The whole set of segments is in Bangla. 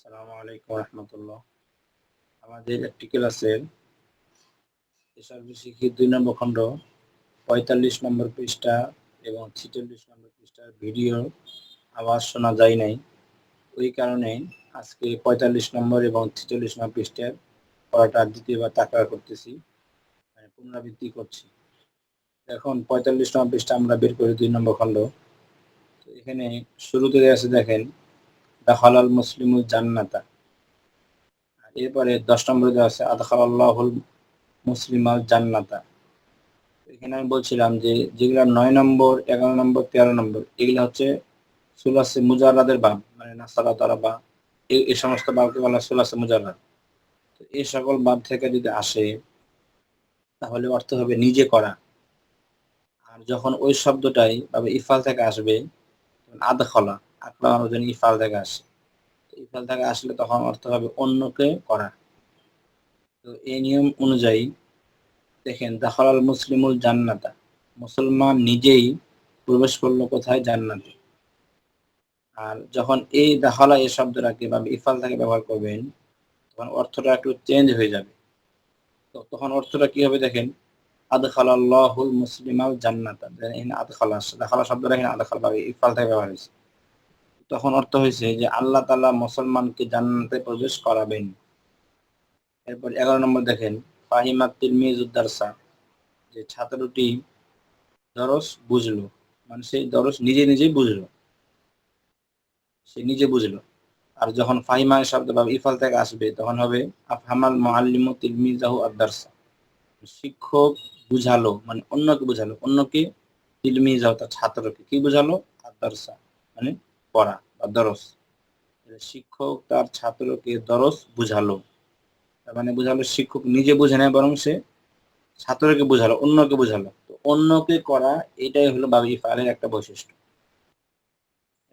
আসসালামু আলাইকুম রহমতুল্লাহ। আমাদের একটি ক্লাসের শিখি দুই নম্বর খণ্ড, পঁয়তাল্লিশ নম্বর পৃষ্ঠা এবং ছিচল্লিশ নম্বর পৃষ্ঠার ভিডিও আওয়াজ শোনা যায় নাই। ওই কারণে আজকে পঁয়তাল্লিশ নম্বর এবং ছিচল্লিশ নম্বর পৃষ্ঠার পড়াটা দ্বিতীয়বার তাকড়া করতেছি মানে পুনরাবৃত্তি করছি। এখন পঁয়তাল্লিশ নম্বর পৃষ্ঠা আমরা বের করি দুই নম্বর খণ্ড। এখানে শুরুতে আছে, দেখেন দাখালাল মুসলিমুল জান্নাতা। আর এরপরে দশ নম্বরে দেওয়া আছে আল্লাহুল মুসলিমাল জান্নাতা। এখানে আমি বলছিলাম যে, যেগুলা নয় নম্বর, এগারো নম্বর, তেরো নম্বর, এগুলো হচ্ছে সুলাসে মুজারাদের বাপ মানে নাসারা তারা বা এই সমস্ত বাপকে বলা সুলাসে মুজারাদ তো এই সকল বাপ থেকে যদি আসে, তাহলে অর্থ হবে নিজে করা। আর যখন ওই শব্দটাই, বা ইফাল থেকে আসবে আদখলা। আকরানোর জন্য ইফাল থেকে আসে। ইফাল থেকে আসলে তখন অর্থ হবে অন্যকে করা। তো এই নিয়ম অনুযায়ী দেখেন, দাখলাল মুসলিমুল জান্নাতা। মুসলমান নিজেই প্রবেশ করল কোথায়? জান্নাতে। আর যখন এই দাখলা, এই শব্দটাকে বা ইফাল থেকে ব্যবহার করবেন, তখন অর্থটা একটু চেঞ্জ হয়ে যাবে। তো তখন অর্থটা কি হবে দেখেন? আদখালাল্লাহুল মুসলিমাল জান্নাতা। আদখালা, দাখালা শব্দটা এখানে আদখাল ইফাল থেকে ব্যবহার হয়েছে। তখন অর্থ হয়েছে যে আল্লাহ তালা মুসলমানকে জান্নাতে প্রবেশ করাবেন। এরপর এগারো নম্বর দেখেন, ফাহিমাত তিলমিজুদ্দারসা যে ছাত্রটি দরস বুঝলো মানে সেই দরস নিজে নিজেই বুঝলো। সে নিজে বুঝলো। আর যখন ফাহিমা শব্দ বা ইফাল থেকে আসবে, তখন হবে, আফহামাল মোয়াল্লিম তিলমিজাহু আদারসা শিক্ষক বুঝালো মানে অন্যকে বুঝালো, অন্যকে তিলমিজাহু তার ছাত্রকে। কি বুঝালো? আদারসা মানে পড়া বা দরস। শিক্ষক তার ছাত্রকে দরস বুঝালো। মানে বুঝালো শিক্ষক নিজে বুঝে নেয়, বরং সে ছাত্রকে বুঝালো, অন্যকে বুঝালো। তো অন্যকে করা এটাই হলো বাবি ফালের একটা বৈশিষ্ট্য।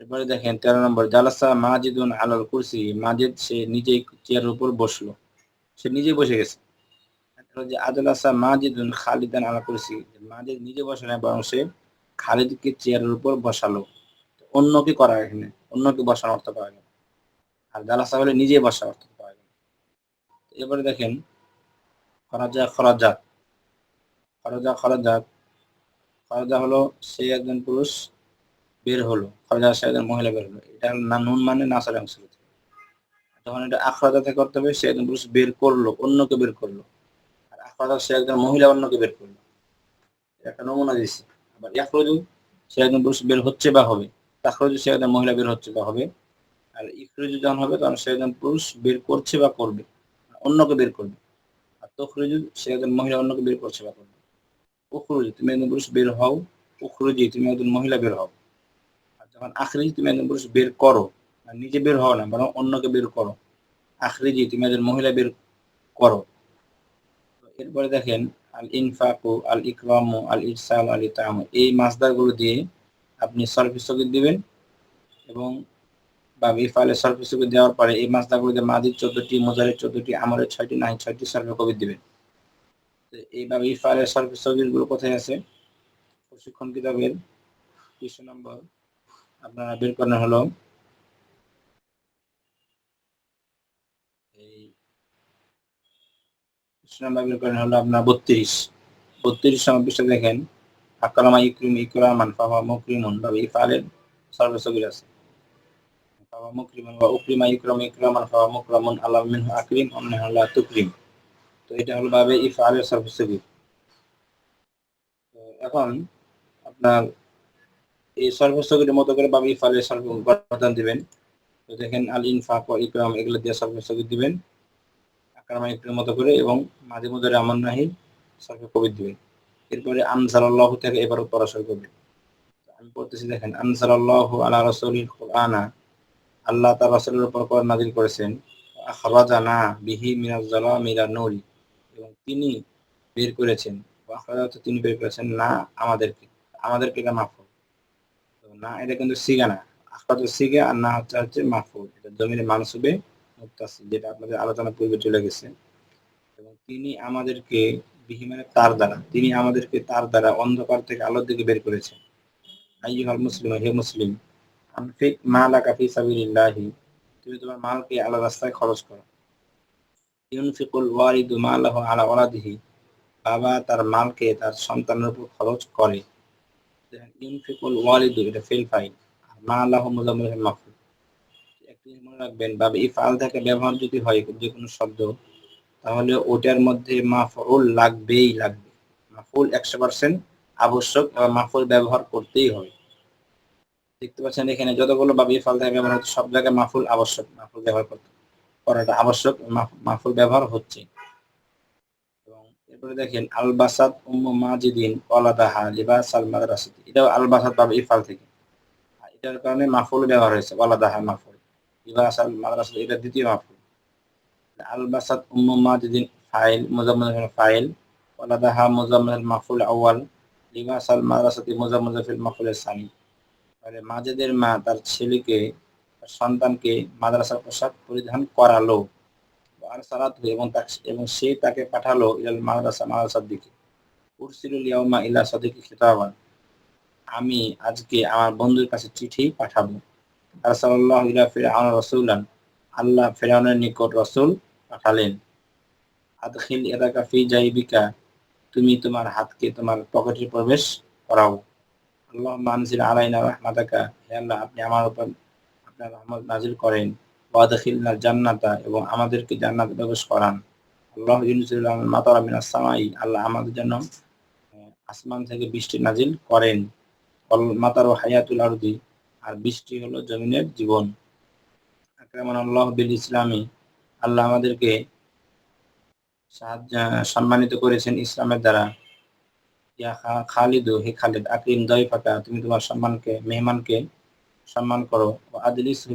এরপরে দেখেন তেরো নম্বর, জালাসা মাজিদুন আলাল কুরসি। মাজিদ সে নিজেই চেয়ারের উপর বসল। সে নিজে বসে গেছে। যে আদালাসা মাজিদুন খালিদান আলা কুরসি। মাজিদ নিজে বসে নেয়, বরং সে খালিদকে চেয়ারের উপর বসালো। অন্যকে করা এখানে, অন্যকে বসার অর্থ পাওয়া গেল। আর জালাসা হলে নিজে বসা অর্থ পাওয়া গেল। এবারে দেখেন, খরাজা, খরাজাত। খরাজা খরাজাত। খরাজা হলো সে একজন পুরুষ বের হলো, খরাজা সে একজন মহিলা বের হলো। এটা হলো না নুন মানে নাসার অংশ যখন এটা আখরাজা থেকে করতে হবে, সে একজন পুরুষ বের করল, অন্যকে বের করল। আর আখরাজা সে একজন মহিলা, অন্যকে বের করল। একটা নমুনা দিয়েছি। আবার ইয়াখরুজু সে একজন পুরুষ বের হচ্ছে বা হবে। তাখরুজু সে একজন মহিলা বের হচ্ছে বা হবে। আর ইখরুজু যখন হবে, তখন সে একজন পুরুষ বের করছে বা করবে, অন্যকে বের করবে। আর তখরুজু, সে একজন মহিলা অন্যকে বের করছে বা করবে। উখরুজু, তুমি একজন পুরুষ বের হও। উখরুজি, তুমি একজন মহিলা বের হও। আর যখন আখরিজি, তুমি একজন পুরুষ বের করো নিজে বের হও না, বরং অন্যকে বের করো। আখরিজি, তুমি একজন মহিলা বের করো। এরপরে দেখেন আল ইনফাকু আল ইকরামু আল ইরসাল আল ইতামু এই মাসদারগুলো দিয়ে আপনি সরফি স্থগিত দিবেন এবং বা ইফালে সরফি স্থগিত দেওয়ার পরে এই মাসদারগুলোতে মাদির চোদ্দটি মোজারের চোদ্দটি আমলের ছয়টি নাহি ছয়টি সরফি কবির দিবেন। এইভাবে ইফালে সরফি স্থগিতগুলো কোথায় আছে? প্রশিক্ষণ কিতাবের তিরিশ নম্বর আপনারা বের করেন হলো এই নম্বর বের করেন হলো আপনার বত্রিশ। বত্রিশ নম্বর পৃষ্ঠা দেখেন আকরামা ইকরিম বা ইফালের সর্বসগির আছে। বা উকরিমা ইকরাম মিনহু আকরিম তুকরিম। তো এটা হলো ভাবে ইফালের সর্বসগির তো এখন আপনার এই সর্বসগির মতো করে ভাবে ইফালের সর্বদান দিবেন। তো দেখেন, আল ইনফাক ও ইকরাম, এগুলো দিয়ে সর্বসগির দিবেন। আকরামা ইকরাম মতো করে এবং মাঝে মধ্যে রামান নাহিদ সর্ব কবির দিবেন। এরপরে আনসারাল্লাহ থেকে এবার পড়া শুরু করবে আমি পড়তেছি দেখেন আনসারাল্লাহ আলা রাসূলিল কুরআনা, আল্লাহ তার রাসূলের উপর কোরআন নাযিল করেছেন, আখরাজানা বিহি মিনাজ জালামি ইলা নূরি, এবং তিনি বের করেছেন তিনি বের করেছেন, না আমাদেরকে আমাদেরকে এটা তো না, এটা কিন্তু সিগা না আখরাজ সিগা, আর না হচ্ছে হচ্ছে মাফুল এটা জমিনে মানসুবে যেটা আপনাদের আলোচনা পূর্বে চলে গেছে। এবং তিনি আমাদেরকে বিহি মানে তার দ্বারা, তিনি আমাদেরকে তার দ্বারা অন্ধকার থেকে আলোর দিকে বের করেছেন মুসলিম, হে মুসলিম তুমি তোমার মালকে আল্লাহ রাস্তায় খরচ করো। ইউনফিকুল ওয়ারিদু আলা ওয়ালাদিহি, বাবা তার মালকে তার সন্তানের উপর খরচ করে। ইউনফিকুল ওয়ালিদু এটা ফেল ফাইল, আর মা মুজাম্মিল মাফুল। একটি মনে রাখবেন বা এই থেকে ব্যবহার যদি হয়, যে কোনো শব্দ তাহলে ওটার মধ্যে মাফুল লাগবেই লাগবে। মাফুল একশো পার্সেন্ট আবশ্যক মাফুল ব্যবহার করতেই হবে। দেখতে পাচ্ছেন এখানে যতগুলো বা ফাল থেকে ব্যবহার হচ্ছে সব জায়গায় মাফুল আবশ্যক মাফুল ব্যবহার করতে করাটা আবশ্যক মাফুল ব্যবহার হচ্ছে। এবং এরপরে দেখেন আলবাসাদ উম্মু মাজিদিন ওয়ালাদাহা লিবাস আল মাদ্রাসাতি। এটাও আলবাসাদ বা ইফাল থেকে। এটার কারণে মাফুল ব্যবহার হয়েছে, ওয়ালাদাহা মাফুল লিবাস আল মাদ্রাসাতি এটা দ্বিতীয় মাফুল আলবাসাদ উম্মু মাজিদিন ফাইল মুজাম্মিল ফাইল ওয়ালাদাহা মুজাম্মিল মাফুল আউয়াল লিবাস আল মাদ্রাসাতি মুজাম্মিল ফিল মাফুল সানি তাহলে মাজেদের মা তার ছেলেকে, তার সন্তানকে মাদ্রাসার পোশাক পরিধান করালো। আর সালাত এবং তাকে এবং সে তাকে পাঠালো ইলাল মাদ্রাসা, মাদ্রাসার দিকে। উরসিলুল ইয়াউমা ইলা সাদিকি খিতাবান। আমি আজকে আমার বন্ধুর কাছে চিঠি পাঠাবো। আর সাল্লাল্লাহু ইলা ফিরআউন রাসূলান। আল্লাহ ফিরআউনের নিকট রাসূল পাঠালেন। আদখিল ইয়াদাকা ফি জাইবিকা, তুমি তোমার হাতকে তোমার পকেটে প্রবেশ করাও। আল্লাহ মানজিল আলাইনা রাহমাতাকা হে আল্লাহ, আপনি আমার উপর আপনার রহমত নাজিল করেন। ওয়াদখিলনা জান্নাতা, এবং আমাদেরকে জান্নাতে প্রবেশ করান। আল্লাহ ইউনজিল মাতারা মিনাস সামাই, আল্লাহ আমাদের জন্য আসমান থেকে বৃষ্টি নাজিল করেন। মাতারু হায়াতুল আরদি, আর বৃষ্টি হলো জমিনের জীবন। আকরামান আল্লাহ বিল ইসলামী আল্লাহ আমাদেরকে সম্মানিত করেছেন ইসলামের দ্বারা। ইয়া হে খালিদ তুমি তোমার সম্মানকে, মেহমানকে সম্মান করো।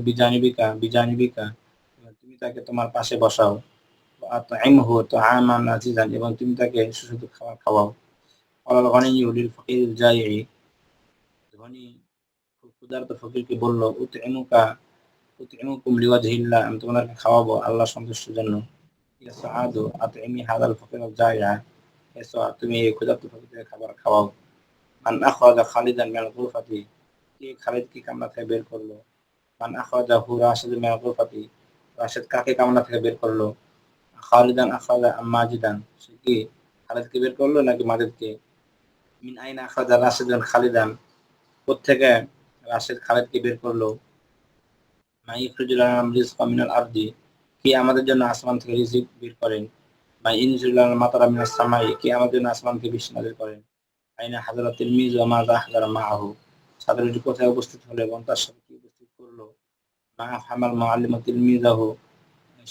বিজানিবিকা বিজানিবিকা, তুমি তাকে তোমার পাশে বসাও। এবং তুমি তাকে সুস্বাদু খাবার খাওয়াও। ফকির ফকিরকে বলল এমুকা উত লিওয়াজহিল্লাহ আমি তোমাদেরকে খাওয়াবো আল্লাহ সন্তুষ্টের জন্য। ইয়াসা আদু, আত এমি হাদাল ফকির জাইয়া এসো তুমি এই ক্ষুধার্ত ফকিরকে খাবার খাওয়াও। মান আখরাজা খালিদান মিনাল গুরফাতি, কে খালিদকে কামরা থেকে বের করল? মান আখরাজা হু রাশিদ মিনাল গুরফাতি, রাশিদ কাকে কামরা থেকে বের করল? খালিদান আখরাজা মাজিদান, সে কি খালিদকে বের করল নাকি মাজিদকে? মিন আইন আখরাজা রাশিদান খালিদান, কোত্থেকে রাশিদ খালিদকে বের করল? মাই ইখরুজুল রিজকা মিনাল কে আমাদের জন্য আসমান থেকে রিজিক বের করেন? মাই ইনজুল্লাহ মাতারা মিনাস সামাই, কে আমাদের জন্য আসমান থেকে বৃষ্টি নাজিল করেন? আইনা হাজারাতিল মিজ ওয়া মাযা হাজারা মাআহু। ছাত্রটি কোথায় উপস্থিত হলো এবং তার সাথে কি উপস্থিত করল? মা হামাল মুআল্লিমু তিলমিজাহু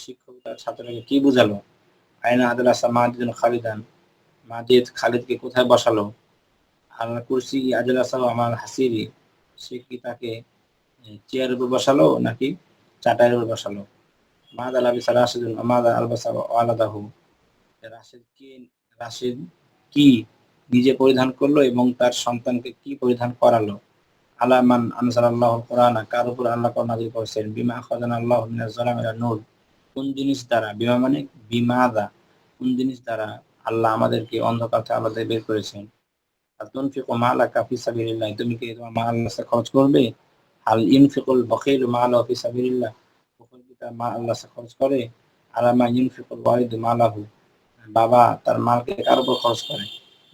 শিক্ষক তার ছাত্রকে কি বুঝালো? আইনা আদালাসা মাজিদ খালিদান। মাজিদ খালিদকে কোথায় বসালো? আল্লাহ কুরসি আজলাসাহু আমার হাসিরি সে কি তাকে চেয়ারের উপর বসালো নাকি চাটাইয়ের উপর বসালো? মাদা লাবিসা রাশিদুন, মাদা আলবাসা আলাদাহু। রাশিদ কি রাশিদ কি নিজে পরিধান করল এবং তার সন্তানকে কি পরিধান করালো? আলামান আনসার আল্লাহ কোরআন, কার উপর আল্লাহ করেছেন? বিমা খাজান আল্লাহ নূর। কোন জিনিস দ্বারা, বিমা মানে বিমাদা। কোন জিনিস দ্বারা আল্লাহ আমাদেরকে অন্ধকার থেকে আলাদা বের করেছেন? আর তুমি কি তোমার মা আল্লাহ খরচ করবে? আল ইনফিকুল বখিল মা আল্লাহ ফি সাবিলিল্লাহ। বখিল কি তার মা আল্লাহ খরচ করে আলামা ইনফিকুল ওয়ালিদ মা লাহু বাবা তার মাকে কার উপর খরচ করে?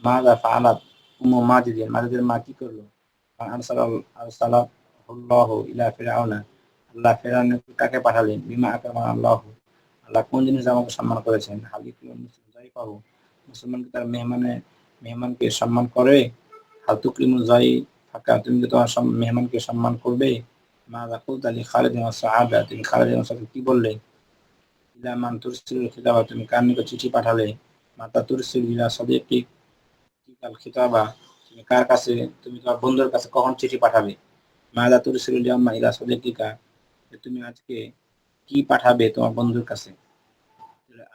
মা দা ফাআলাত উম্মু মাজিদের মাজিদের মা কি করল? আরসালাল্লাহু ইলা ফিরআউনা আল্লাহ ফিরআউন কাকে পাঠালেন, বিমা আকরামা আল্লাহ। আল্লাহ কোন জিনিস আমাকে সম্মান করেছেন? হালিকুল মুসলিম যাই পাবো মুসলমান কি তার মেহমানে, মেহমানকে সম্মান করে। হাতুকরিমু যাই ফাঁকা। তুমি কি তোমার মেহমানকে সম্মান করবে? মা রাকুল আলী খালেদ সাহাবা তুমি খালেদ কি বললে? ইলা মান তুরসিল খিতাবা, তুমি কার নিকট চিঠি পাঠালে? মাতা তুরসিল ইলা খিতাবা, তুমি কার কাছে, তুমি তোমার বন্ধুর কাছে কখন চিঠি পাঠাবে? মাদা তুরসিল ইয়াম্মা ইলা সাদিকিকা তুমি আজকে কি পাঠাবে তোমার বন্ধুর কাছে?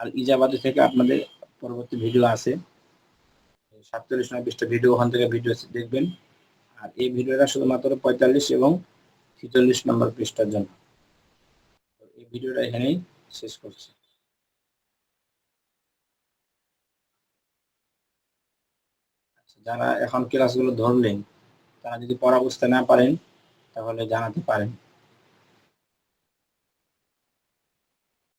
আর ইজাবাদি থেকে আপনাদের পরবর্তী ভিডিও আছে। সাতচল্লিশ নয় বিশটা ভিডিও ওখান থেকে ভিডিও দেখবেন। আর এই ভিডিওটা শুধুমাত্র পঁয়তাল্লিশ এবং ছিচল্লিশ নম্বর পৃষ্ঠার জন্য। এই ভিডিওটা এখানেই শেষ করছি। আচ্ছা, যারা এখন ক্লাসগুলো ধরলেন তারা যদি পড়া বুঝতে না পারেন তাহলে জানাতে পারেন।